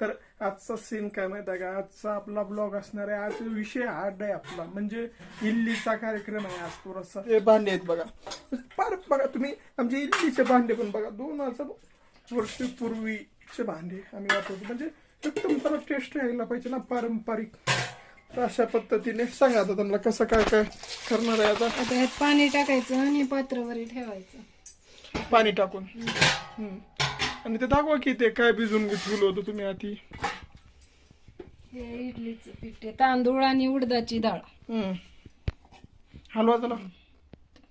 तर आजचा सीन काय माहिती आहे का? आजचा आपला ब्लॉग असणार आहे आज विषय हार्ड आहे आपला. म्हणजे इल्लीचा कार्यक्रम आहे आज थोडासा. हे भांडे आहेत बघा. फार बघा तुम्ही आमचे इल्लीचे भांडे पण बघा. दोन हजार वर्षपूर्वीचे भांडे आम्ही वापरतो. म्हणजे एकदम त्याला टेस्ट यायला पाहिजे ना पारंपरिक. तर अशा पद्धतीने सांगा आता त्यांना कसं काय काय करणार आहे आता. आता ह्यात पाणी टाकायचं आणि पात्रावर ठेवायचं. पाणी टाकून. हम्म. आणि ते दाखवा की ते काय भिजून ठेवलं होतं तुम्ही आधी. हे इडलीचं पीठ आहे. तांदूळ आणि उडदाची डाळ. हम्म. हलवा त्याला?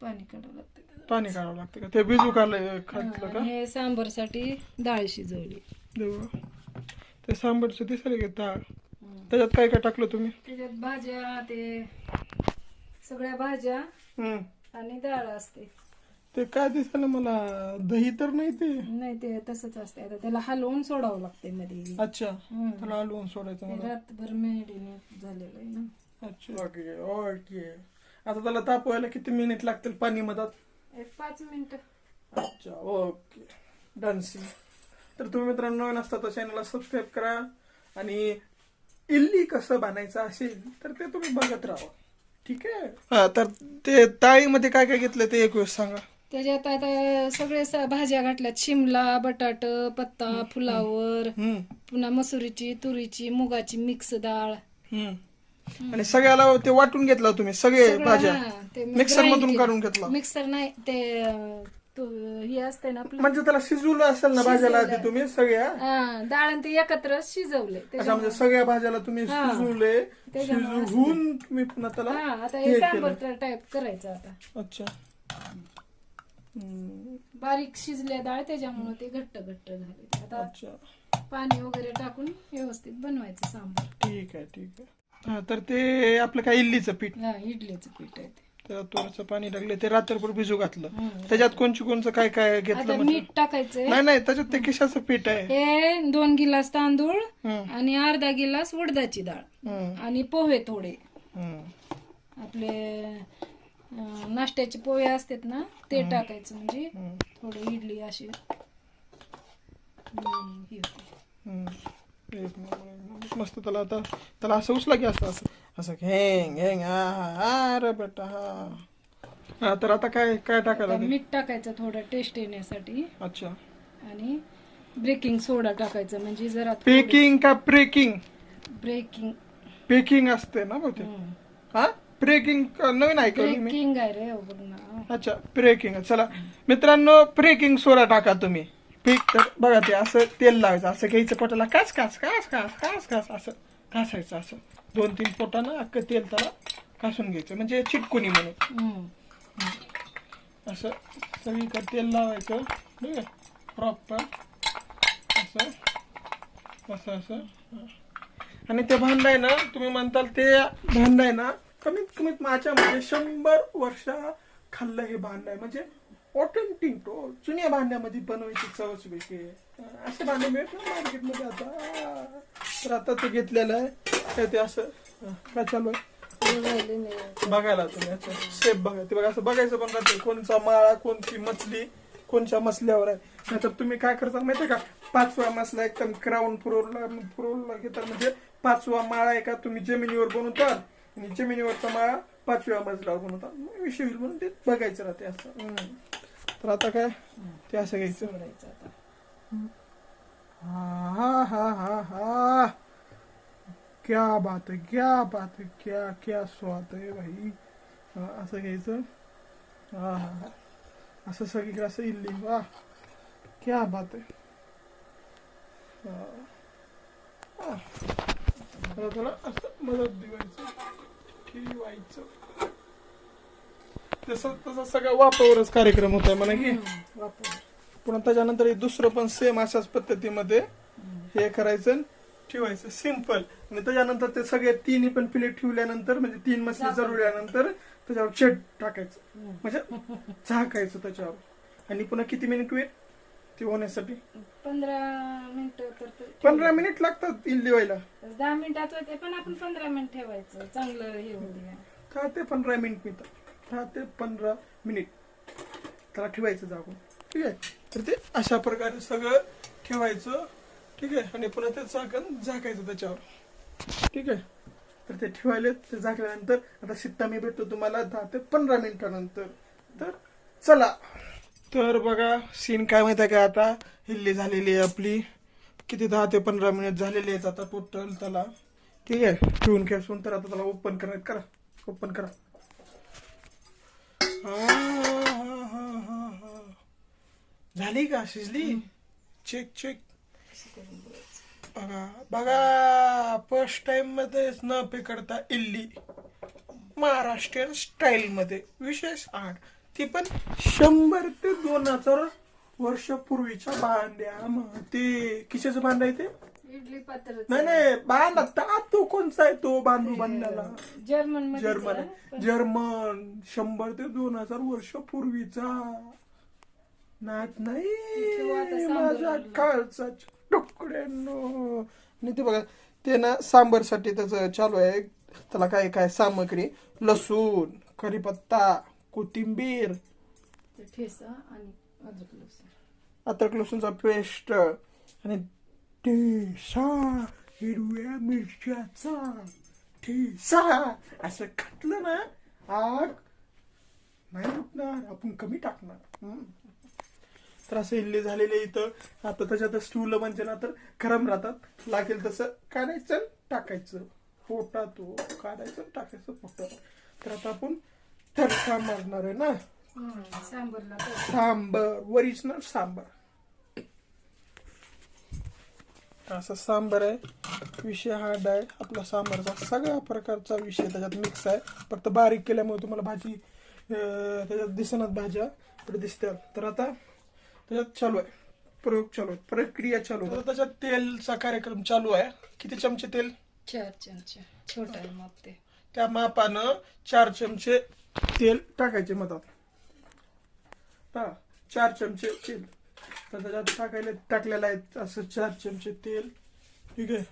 पाणी काढावं लागतं. पाणी काढावं लागतं का? ते भिजू काढलं खातलं का? हे सांबारसाठी डाळ शिजवली. देवा. ते सांबारचं दिसायला की डाळ. त्याच्यात काय काय टाकलं तुम्ही? त्याच्यात भाज्या ते सगळ्या भाज्या हम्म. आणि डाळ असते. ते काय दिसायला मला दही तर नाही ते? नाही ते तसंच असते आता त्याला हलवून सोडावं लागते मध्ये अच्छा. त्याला हलवून सोडायचं ते मला. रातभर मेडिनेट झालेलं आहे ना. अच्छा. Okay okay. आता त्याला तापवायला किती मिनिट लागतील पाणी मधात? एक पाच मिनिट अच्छा ओके. डन सी तर तुम्ही मित्रांनो नवीन असता तर चॅनलला सबस्क्राईब करा. आणि इल्ली कसं बनायचं असेल तर ते तुम्ही बघत राहा. ठीक आहे? हा तर ते ताळीमध्ये काय काय घेतलं ते एक वेळेस सांगा. त्याच्यात आता सगळे स- भाज्या घातल्यात. शिमला बटाट पत्ता फुलावर हम्म. पुन्हा मसुरीची तुरीची मुगाची मिक्स डाळ. हम्म. आणि सगळ्याला ते वाटून घेतलं तुम्ही सगळे भाज्या. मिक्सर मधून. काढून घेतला. मिक्सर नाही ते अं, तू- हे असते ना आपलं. म्हणजे त्याला शिजवलं असेल ना भाज्याला आधी तुम्ही सगळ्या? हा, डाळ आणि ते एकत्र शिजवले अच्छा म्हणजे सगळ्या भाज्याला तुम्ही हा. शिजवले त्याच्यामुळे शिजवून तुम्ही पुन्हा त्याला हा आता हे हे केलं. सांबर टाईप करायचं आता. अच्छा. बारीक शिजल्या डाळ त्याच्यामुळे ते घट्ट घट्ट झाले. आता पाणी वगैरे टाकून व्यवस्थित बनवायचं सांबार. ठीक आहे ठीक आहे. हा तर ते आपलं काय इल्लीचं पीठ? हा इडलीचं पीठ आहे ते. त्याला थोडंसं पाणी टाकलं ते रात्रभर भिजू घातलं. हम्म. त्याच्यात कोणची कोणचं काय काय घेतलं आता मीठ टाकायचंय. नाही नाही त्याच्यात ते किशाचं पीठ आहे. हे दोन गिलास तांदूळ हम्म, आणि अर्धा गिलास उडदाची डाळ. हम्म, आणि पोहे थोडे. हम्म. आपले नाश्त्याचे पोहे असतात ना ते टाकायचं म्हणजे थोडं इडली अशी. मस्त त्याला आता त्याला असं उचला की असं असं असं घेंग घेंग. हा हा हा रे बेटा हा. हा तर आता काय काय टाकायला? मीठ टाकायचं थोडं टेस्ट येण्यासाठी. अच्छा. आणि ब्रेकिंग सोडा टाकायचं म्हणजे जरा पेकिंग का प्रेकिंग ब्रेकिंग पेकिंग असते ना बहुतेक हा? प्रेकिंग नवीन ऐकलं मी ब्रेकिंग आहे रे बघ ना अच्छा प्रेकिंग चला मित्रांनो प्रेकिंग सोडा टाका तुम्ही. पीक तर बघा ते असं तेल लावायचं असं घ्यायचं पोटाला. काच काच काच काच काच काच असं घासायचं असं. दोन तीन पोटानं अख्खं तेल त्याला घासून घ्यायचं. म्हणजे चिटकुनी म्हणून. हम्म. असं सगळीकडे तेल लावायचं. ठीक आहे? प्रॉपर असं असं असं. आणि ते भांड आहे ना तुम्ही म्हणताल ते भांड आहे ना कमीत कमीत माझ्यामध्ये शंभर वर्ष खाल्लं हे भांड आहे. म्हणजे ऑथेंटिक तो. जुन्या भांड्यामध्ये बनवायची चवच वेगळी आहे. असे भांडे मिळत ना मार्केटमध्ये आता. तर आता ते घेतलेलं आहे. ते असं काय चालू आहे. बघायला तुम्ही शेप बघा. ते बघा असं बघायचं पण राहते. कोणचा माळा कोणची मछली कोणच्या मसल्यावर आहे. नाहीतर तुम्ही काय करता माहितीये का? पाचवा मसला एकदम क्राऊन फ्लोरला फ्लोरला घेतात म्हणजे पाचवा माळा आहे का? तुम्ही जमिनीवर बनवतात. आणि जमिनीवरचा माळा पाचव्या मजल्यावर बनवतात मग विषय होईल म्हणून ते बघायचं राहते असं. तर आता काय? ते असं घ्यायचं. सोडायचं आता. हा हा हा हा हा. क्या बात है क्या बात है क्या क्या स्वाद है भाई. असं घ्यायचं. हा हा हा. असं सगळीकडे असं इल्ली वा. क्या बात है. हा. हा. आता त्याला असं मदत दिवायचं ठेवायचं तसं तसं सगळं वापावरच कार्यक्रम होत म्हणा की. वापर पुन्हा त्याच्यानंतर दुसरं पण सेम अशाच पद्धतीमध्ये हे करायचं ठेवायचं. सिंपल आणि त्याच्यानंतर ते सगळे तिन्ही पण प्लेट ठेवल्यानंतर म्हणजे तीन मछली जळवल्यानंतर त्याच्यावर चट टाकायचं. म्हणजे झाकायचं त्याच्यावर. आणि पुन्हा किती मिनिट वेळ? ते होण्यासाठी? पंधरा मिनिट तर पंधरा मिनिट लागतात इल्ली व्हायला. दहा मिनिटात होते पण आपण पंधरा मिनिट ठेवायचं. चांगलं हे होते दहा ते पंधरा मिनिट मिळतात दहा ते पंधरा मिनिट. त्याला ठेवायचं जागून. ठीक आहे? तर ते अशा प्रकारे सगळं ठेवायचं. ठीक आहे? आणि पुन्हा ते झाकण झाकायचं त्याच्यावर. ठीक आहे? तर ते ठेवायले ते झाकल्यानंतर आता शिट्टा मी भेटतो तुम्हाला दहा ते पंधरा मिनिटानंतर. तर चला. तर बघा सीन काय माहिती आहे का आता? हिल्ली झालेली आहे आपली. किती दहा ते पंधरा मिनिट झालेली आहेत आता टोटल त्याला. ठीक आहे ठेवून खेळून तर आता त्याला ओपन करायचं करा. ओपन करा. झाली का शिजली? चेक चेक बघा बघा. फर्स्ट टाइममध्ये न करता इल्ली. महाराष्ट्रीयन स्टाईल मध्ये. विशेष आठ ती पण शंभर ते दोन हजार वर्षापूर्वीच्या बांड्या मग ते किशाचं बांध आहे ते? इडली पात्र नाही नाही बांध आता तो कोणचा आहे तो बांधू बांधलेला? जर्मन जर्मन जर्मन शंभर ते दोन हजार वर्ष पूर्वीचा. नाच किंवा आता नाही सांबर माझा. काळचा तुकड्यानो आणि ते बघा ते ना सांबरसाठी त्याचं चालू आहे. त्याला काय काय सामग्री? लसूण कढीपत्ता कोथिंबीर. ठेसा आणि अद्रक लसूण. अद्रक लसूणचा पेस्ट आणि ठेसा हिरव्या मिरच्याचा ठेसा. असं खातलं ना आग नाही उठणार आपण कमी टाकणार. हम्म. तर असं इल्ली झालेले इथं. आता त्याच्यात स्टूल म्हणजे ना तर गरम राहतात. लागेल तसं काढायचं टाकायचं. पोटात हो, काढायचं टाकायचं पोटात. तर आता आपण तडका मारणार आहे ना? हम्म, सांबरला तर. सांबर ओरिजिनल सांबर. असं सांबर आहे. विषय हार्ड आहे आपला सांबारचा सगळ्या प्रकारचा विषय त्याच्यात मिक्स आहे. फक्त बारीक केल्यामुळे तुम्हाला भाजी त्याच्यात दिसणार भाज्या तर दिसत्या तर आता त्याच्यात चालू आहे. प्रयोग चालू आहे. प्रक्रिया चालू आहे. त्याच्यात तेलचा कार्यक्रम चालू आहे. किती चमचे तेल? चार चमचे. छोटा माप ते. त्या मापानं चार चमचे तेल टाकायचे मधात. हा चार चमचे तेल. तर त्याच्यात टाकायला टाकलेलं आहे असं चार चमचे तेल. ठीक आहे?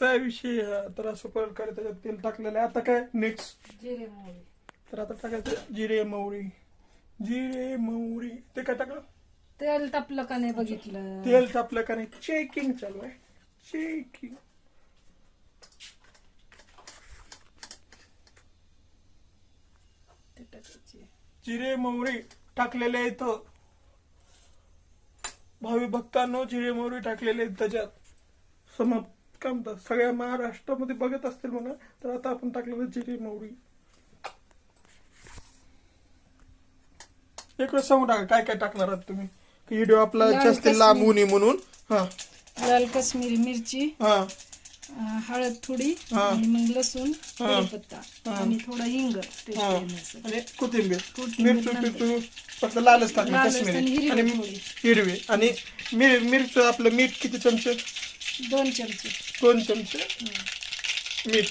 आहे विषय. तर असं प्रकारे त्याच्यात तेल टाकलेलं आहे. आता काय? नेक्स्ट तर आता टाकायचं जिरे मोहरी. जिरे मोहरी. ते काय टाकलं? तेल तापलं का नाही बघितलं? तेल तापलं का नाही? चेकिंग चालू आहे. चेकिंग ते टाकायचे जिरे मोहरी टाकलेले इथं. भावी भक्तांनो जिरे मोहरी टाकलेले आहेत त्याच्यात. समाप्त काय म्हणतात सगळ्या महाराष्ट्रामध्ये बघत असतील म्हणा तर आता आपण टाकलेलं जिरे मोहरी. एक वेळ सांगू टाका काय काय टाकणार आहात तुम्ही? व्हिडिओ आपला जास्त. लांब होऊ नये म्हणून. हा. लाल काश्मीरी मिरची. हा. हळद थोडी. आणि मग लसूण. कढीपत्ता हा. आणि थोडा हिंग. आणि कोथिंबीर. मिरची फक्त लालच टाकली आणि काश्मीरी. हिरवी आणि. हिरवी. मिरच आपलं मीठ किती चमचे? दोन चमचे. दोन चमचे. मीठ.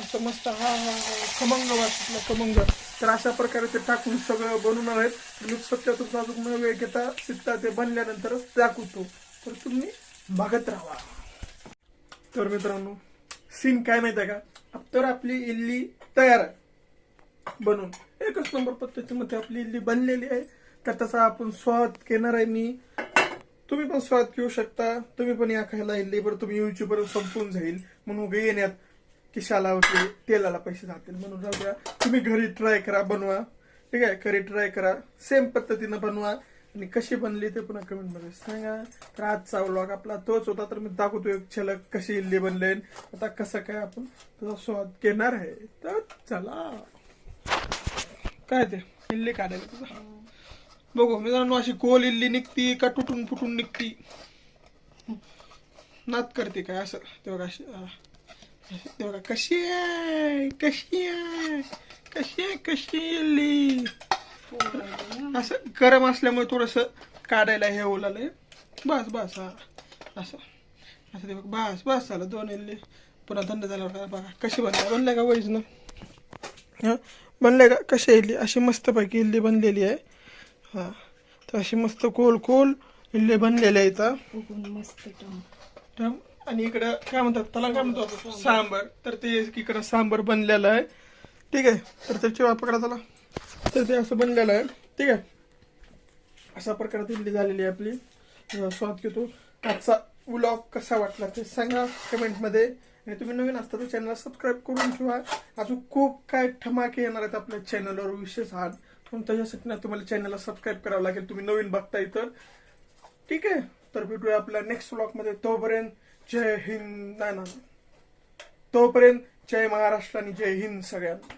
असं मस्त हा हा हा खमंग वाटलं खमंग. तर अशा प्रकारे ते टाकून सगळं बनवणार आहेत. सत्य तुमचा अजून न वेळ घेता सिद्धा ते बनल्यानंतरच दाखवतो तर तुम्ही बघत राहा. तर मित्रांनो सीन काय माहिती आहे का? तर आपली इल्ली तयार आहे. बनवून एकच नंबर पद्धतीमध्ये आपली इल्ली बनलेली आहे. तर तसा आपण स्वाद घेणार आहे मी. तुम्ही पण स्वाद घेऊ शकता. तुम्ही पण या खायला इल्ली बरं तुम्ही युट्यूबवर संपून जाईल. म्हणून उगा येण्यात किशाला होते तेलाला पैसे जातील. म्हणून जाऊ द्या. तुम्ही घरी ट्राय करा बनवा. ठीक आहे? घरी ट्राय करा. सेम पद्धतीनं बनवा. आणि कशी बनली ते पुन्हा कमेंटमध्ये सांगा. तर आजचा व्लॉग आपला तोच होता. तर मी दाखवतो एक छलक कशी इल्ली बनले आता कसं काय आपण त्याचा स्वाद घेणार आहे. तर चला. काय ते? इल्ली काढायला तुझा. बघू मित्रांनो अशी गोल इल्ली निघती का तुटून फुटून निघती? नात करते काय असं. तेव्हा अशी तेव्हा कशी आहे कशी आहे कशी आहे कशी इल्ली असं गरम असल्यामुळे थोडस काढायला हे ओलालंय बस बस हा. असं. असं ते बघ बस बस झालं. दोन इल्ली पुन्हा थंड झाल्यावर बघा. कशी बनल्या बनल्या का वैज ना हा? बनल्या का? कशी इल्ली अशी मस्तपैकी इल्ली बनलेली आहे. हा. तर अशी मस्त कोल कोल इल्ली बनलेल्या आहे इथं. मस्त टम. टम. आणि इकडं काय म्हणतात? त्याला काय म्हणतो? सांबर. तर ते इकडं सांबर बनलेलं आहे. ठीक आहे. तर त्याची पकडा त्याला. तर ते असं बनलेलं आहे. ठीक आहे. अशा प्रकारे इडली झालेली आहे आपली. स्वाद घेतो. आजचा व्लॉग कसा वाटला ते सांगा कमेंटमध्ये आणि तुम्ही नवीन असता तर चॅनलला सबस्क्राईब करून ठेवा. अजून खूप काय ठमाके येणार आहेत आपल्या चॅनलवर विशेष हात पण त्याच्यासाठी ना तुम्हाला चॅनलला सबस्क्राईब करावं लागेल. तुम्ही नवीन बघताय तर. ठीक आहे. तर भेटूया आपल्या नेक्स्ट व्लॉगमध्ये तोपर्यंत जय हिंद. नाही ना तोपर्यंत जय महाराष्ट्र आणि जय हिंद सगळ्यांना.